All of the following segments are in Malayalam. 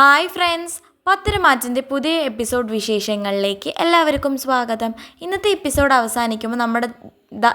ഹായ് ഫ്രണ്ട്സ് പത്തരമാറ്റിന്റെ പുതിയ എപ്പിസോഡ് വിശേഷങ്ങളിലേക്ക് എല്ലാവർക്കും സ്വാഗതം. ഇന്നത്തെ എപ്പിസോഡ് അവസാനിക്കുമ്പോൾ നമ്മുടെ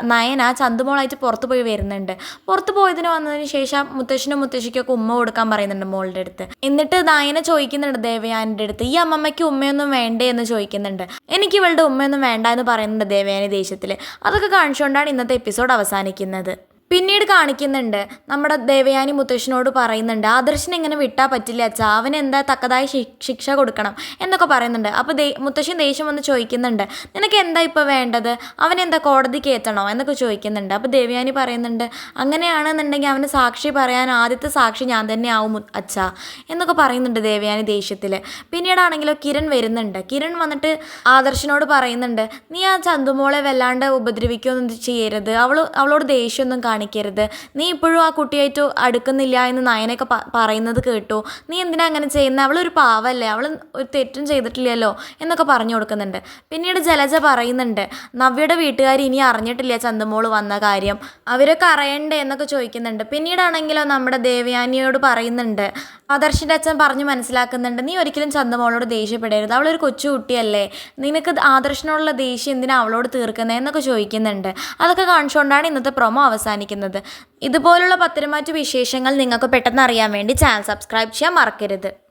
നയന ചന്തുമോളായിട്ട് പുറത്ത് പോയി വരുന്നുണ്ട്. പുറത്ത് പോയതിന് വന്നതിന് ശേഷം മുത്തശ്ശനും മുത്തശ്ശിക്കൊക്കെ ഉമ്മ കൊടുക്കാൻ പറയുന്നുണ്ട് മോളുടെ അടുത്ത്. എന്നിട്ട് നയന ചോദിക്കുന്നുണ്ട് ദേവയാനിന്റെ അടുത്ത് ഈ അമ്മമ്മയ്ക്ക് ഉമ്മയൊന്നും വേണ്ടേ? എന്ന് ചോദിക്കുന്നുണ്ട്. എനിക്ക് ഇവളുടെ ഉമ്മയൊന്നും വേണ്ട എന്ന് പറയുന്നുണ്ട് ദേവയാനി ദേശത്തിൽ അതൊക്കെ കാണിച്ചുകൊണ്ടാണ് ഇന്നത്തെ എപ്പിസോഡ് അവസാനിക്കുന്നത്. പിന്നീട് കാണിക്കുന്നുണ്ട്. നമ്മുടെ ദേവയാനി മുത്തശ്ശനോട് പറയുന്നുണ്ട് ആദർശനെ ഇങ്ങനെ വിട്ടാൽ പറ്റില്ല അച്ഛാ. അവന് എന്താ തക്കതായ ശിക്ഷ കൊടുക്കണം എന്നൊക്കെ പറയുന്നുണ്ട്. അപ്പോൾ ദേ മുത്തശ്ശൻ ദേഷ്യം വന്ന് ചോദിക്കുന്നുണ്ട് നിനക്ക് എന്താ ഇപ്പോൾ വേണ്ടത്? അവനെന്താ കോടതി കയറ്റണോ എന്നൊക്കെ ചോദിക്കുന്നുണ്ട്. അപ്പോൾ ദേവയാനി പറയുന്നുണ്ട് അങ്ങനെയാണെന്നുണ്ടെങ്കിൽ അവന് സാക്ഷി പറയാൻ ആദ്യത്തെ സാക്ഷി ഞാൻ തന്നെ ആവും അച്ഛാ എന്നൊക്കെ പറയുന്നുണ്ട് ദേവയാനി ദേഷ്യത്തിൽ പിന്നീടാണെങ്കിലോ കിരൺ വരുന്നുണ്ട്. കിരൺ വന്നിട്ട് ആദർശനോട് പറയുന്നുണ്ട് നീ ആ ചന്തുമോളെ വല്ലാണ്ട് ഉപദ്രവിക്കുകയൊന്നും ചെയ്യരുത്. അവൾ അവളോട് ദേഷ്യമൊന്നും കാണിക്കരുത്. നീ ഇപ്പോഴും ആ കുട്ടിയായിട്ട് അടുക്കുന്നില്ല എന്ന് നയനൊക്കെ പറയുന്നത് കേട്ടു. നീ എന്തിനാ അങ്ങനെ ചെയ്യുന്നത് അവളൊരു പാവല്ലേ? അവൾ ഒരു തെറ്റും ചെയ്തിട്ടില്ലല്ലോ എന്നൊക്കെ പറഞ്ഞു കൊടുക്കുന്നുണ്ട്. പിന്നീട് ജലജ പറയുന്നുണ്ട് നവ്യയുടെ വീട്ടുകാർ ഇനി അറിഞ്ഞിട്ടില്ല ചന്തുമോൾ വന്ന കാര്യം. അവരൊക്കെ അറിയണ്ടേ? എന്നൊക്കെ ചോദിക്കുന്നുണ്ട്. പിന്നീടാണെങ്കിലോ നമ്മുടെ ദേവയാനിയോട് പറയുന്നുണ്ട് ആദർശിന്റെ അച്ഛൻ പറഞ്ഞു മനസ്സിലാക്കുന്നുണ്ട് നീ ഒരിക്കലും ചന്ദമോളോട് ദേഷ്യപ്പെടരുത്. അവളൊരു കൊച്ചു കുട്ടിയല്ലേ. നിനക്ക് ആദർശനോടുള്ള ദേഷ്യം എന്തിനാ അവളോട് തീർക്കുന്നത് എന്നൊക്കെ ചോദിക്കുന്നുണ്ട്. അതൊക്കെ കാണിച്ചുകൊണ്ടാണ് ഇന്നത്തെ പ്രൊമോ അവസാനിക്കുന്നത്. ഇതുപോലുള്ള പത്തരമാറ്റു വിശേഷങ്ങൾ നിങ്ങൾക്ക് പെട്ടെന്ന് അറിയാൻ വേണ്ടി ചാനൽ സബ്സ്ക്രൈബ് ചെയ്യാൻ മറക്കരുത്.